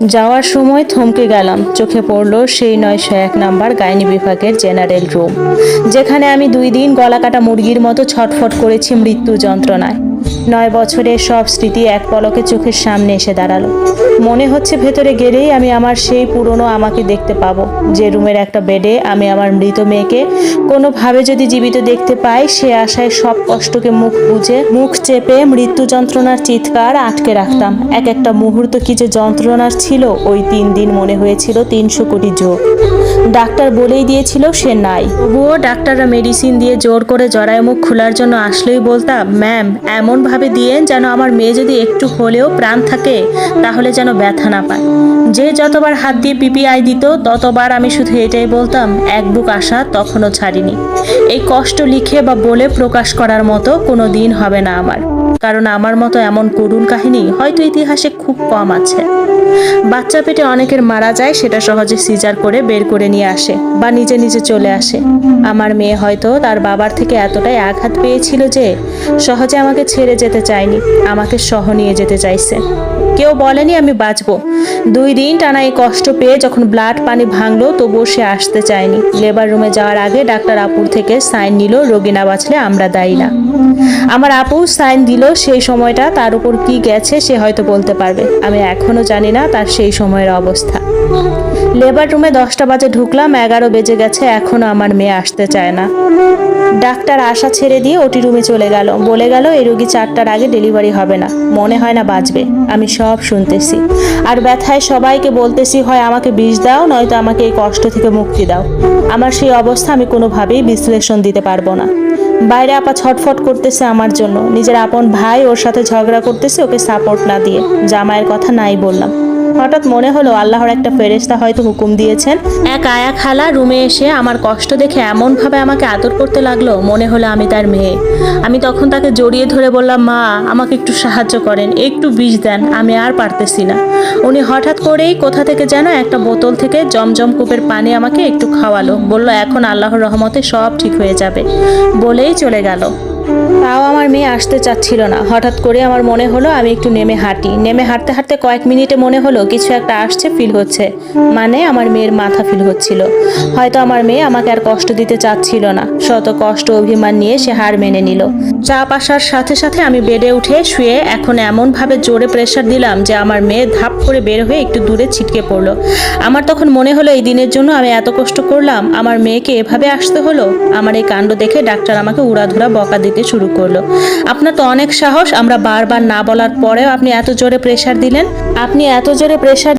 যাওয়ার সময় থমকে গেলাম। চোখে পড়ল সেই নয়শো এক নাম্বার গাইনি বিভাগের জেনারেল রুম, যেখানে আমি দুই দিন গলা কাটা মুরগির মতো ছটফট করেছি মৃত্যু যন্ত্রণায়। নয় বছরের সব স্মৃতি এক পলকে চোখের সামনে এসে দাঁড়াল। মনে হচ্ছে ভেতরে গেলেই আমি আমার সেই পুরনো আমাকে দেখতে পাবো। যে রুমের একটা বেডে আমি আমার মৃত মেয়েকে কোনোভাবে যদি জীবিত দেখতে পাই, সে আশায় সব কষ্টকে মুখ বুঝে, মুখ চেপে মৃত্যু যন্ত্রণার চিৎকার আটকে রাখতাম। এক একটা মুহূর্ত কি যে যন্ত্রণার ছিল, ওই তিন দিন মনে হয়েছিল তিনশো কোটি যোগ ডাক্তার বলেই দিয়েছিল সে নাই। তবুও ডাক্তাররা মেডিসিন দিয়ে জোর করে জরায়ু মুখ খোলার জন্য আসলেই বলতাম, ম্যাম, এমনভাবে দিয়েন যেন আমার মেয়ে যদি একটু হলেও প্রাণ থাকে, তাহলে যেন ব্যথা না পায়। যে যতবার হাত দিয়ে পিপিআই দিত, ততবার আমি শুধু এটাই বলতাম, এক বুক আশা তখনও ছাড়িনি। এই কষ্ট লিখে বা বলে প্রকাশ করার মতো কোনো দিন হবে না আমার। কারণ আমার মতো এমন করুণ কাহিনী হয়তো ইতিহাসে খুব কম আছে। বাচ্চা পেটে অনেকের মারা যায়, সেটা সহজে সিজার করে বের করে নিয়ে আসে বা নিজে নিজে চলে আসে। আমার মেয়ে হয়তো তার বাবার থেকে এতটাই আঘাত পেয়েছিল যে সহজে আমাকে ছেড়ে যেতে চায়নি, আমাকে সহ নিয়ে যেতে চাইছে। কেউ বলেনি আমি বাঁচবো। দুই দিন টানা এই কষ্ট পেয়ে যখন ব্লাড পানি ভাঙলো, তবুও সে আসতে চায়নি। লেবার রুমে যাওয়ার আগে ডাক্তার আপুর থেকে সাইন নিল, রোগী না বাঁচলে আমরা দায়ী না। আমার আপু সাইন দিল সেই সময়টা তার উপর কি গেছে সে হয়তো বলতে পারবে। আমি এখনও জানি না তার সেই সময়ের অবস্থা। লেবার রুমে দশটা বাজে ঢুকলাম, এগারো বেজে গেছে, এখনও আমার মেয়ে আসতে চায় না। ডাক্তার আশা ছেড়ে দিয়ে ওটি রুমে চলে গেল। বলে গেল, এই রোগী চারটার আগে ডেলিভারি হবে না। মনে হয় না বাঁচবে। আমি সব শুনতেছি। আর ব্যথায় সবাইকে বলতেছি, হয় আমাকে বিষ দাও, নয়তো আমাকে এই কষ্ট থেকে মুক্তি দাও। আমার সেই অবস্থা আমি কোনোভাবেই বিশ্লেষণ দিতে পারব না। বাইরে আপা ছটফট করতেছে আমার জন্য। নিজের আপন ভাই ওর সাথে ঝগড়া করতেছে, ওকে সাপোর্ট না দিয়ে। জামাইয়ের কথা নাই বললাম। হঠাৎ মনে হলো আল্লাহর একটা ফেরেশতা হয়তো হুকুম দিয়েছেন। এক আয়া খালা রুমে এসে আমার কষ্ট দেখে এমনভাবে আমাকে আদর করতে লাগল, মনে হলো আমি তার মেয়ে। আমি তখন তাকে জড়িয়ে ধরে বললাম, মা, আমাকে একটু সাহায্য করেন, একটু বিষ দেন, আমি আর পারতেছি না। উনি হঠাৎ করেই কোথা থেকে যেন একটা বোতল থেকে জমজম কূপের পানি আমাকে একটু খাওয়ালো, বলল, এখন আল্লাহর রহমতে সব ঠিক হয়ে যাবে। বলেই চলে গেল। তাও আমার মেয়ে আসতে চাচ্ছিল না। হঠাৎ করে আমার মনে হলো আমি একটু নেমে হাঁটি। নেমে হাঁটতে হাঁটতে কয়েক মিনিটে মনে হলো কিছু একটা আসছে ফিল হচ্ছে। মানে আমার মেয়ের মাথা ফিল হচ্ছিল। হয়তো আমার মেয়ে আমাকে আর কষ্ট দিতে চাচ্ছিল না। শত কষ্ট অভিমান নিয়ে সে হার মেনে নিল। চাপ আসার সাথে সাথে আমি বেডে উঠে শুয়ে এখন এমনভাবে জোরে প্রেশার দিলাম যে আমার মেয়ে ধাপ করে বের হয়ে একটু দূরে ছিটকে পড়ল। আমার তখন মনে হলো এই দিনের জন্য আমি এত কষ্ট করলাম, আমার মেয়েকে এভাবে আসতে হলো? আমার এই কাণ্ড দেখে ডাক্তার আমাকে উড়াধুরা বকা দিতে শুরু করল। আপনার তো অনেক সাহস, আমরা বারবার না বলার পরেও আপনি এত জোরে প্রেশার দিলেন। আপনি এত জোরে প্রেশার